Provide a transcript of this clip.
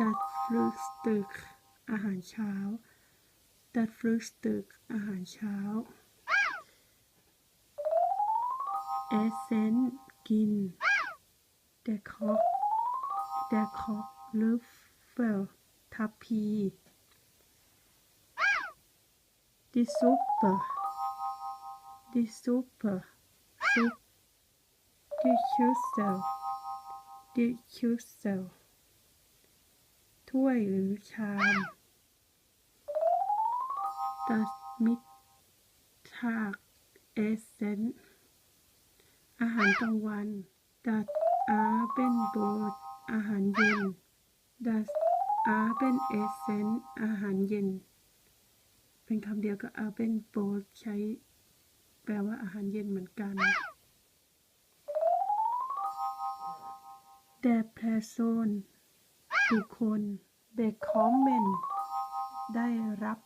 ดัดฟลุกตึก อาหารเช้าดัดฟลุกตึก อาหารเช้าเอเซนกินเดคอกเดคอกลูฟเฟลทัพพีดิซูเปอร์ดิซูเปอร์ซุดิคิวเซลดิคิวเซล ถ้วยหรือชาม das Mittagessen อาหารกลางวัน das Abendbrot อาหารเย็น das Abendessen อาหารเย็น เป็นคำเดียวกับ Abendbrot ใช้ แปลว่าอาหารเย็นเหมือนกัน der Person กี่คน เด็กขอมเมนต์ได้รับ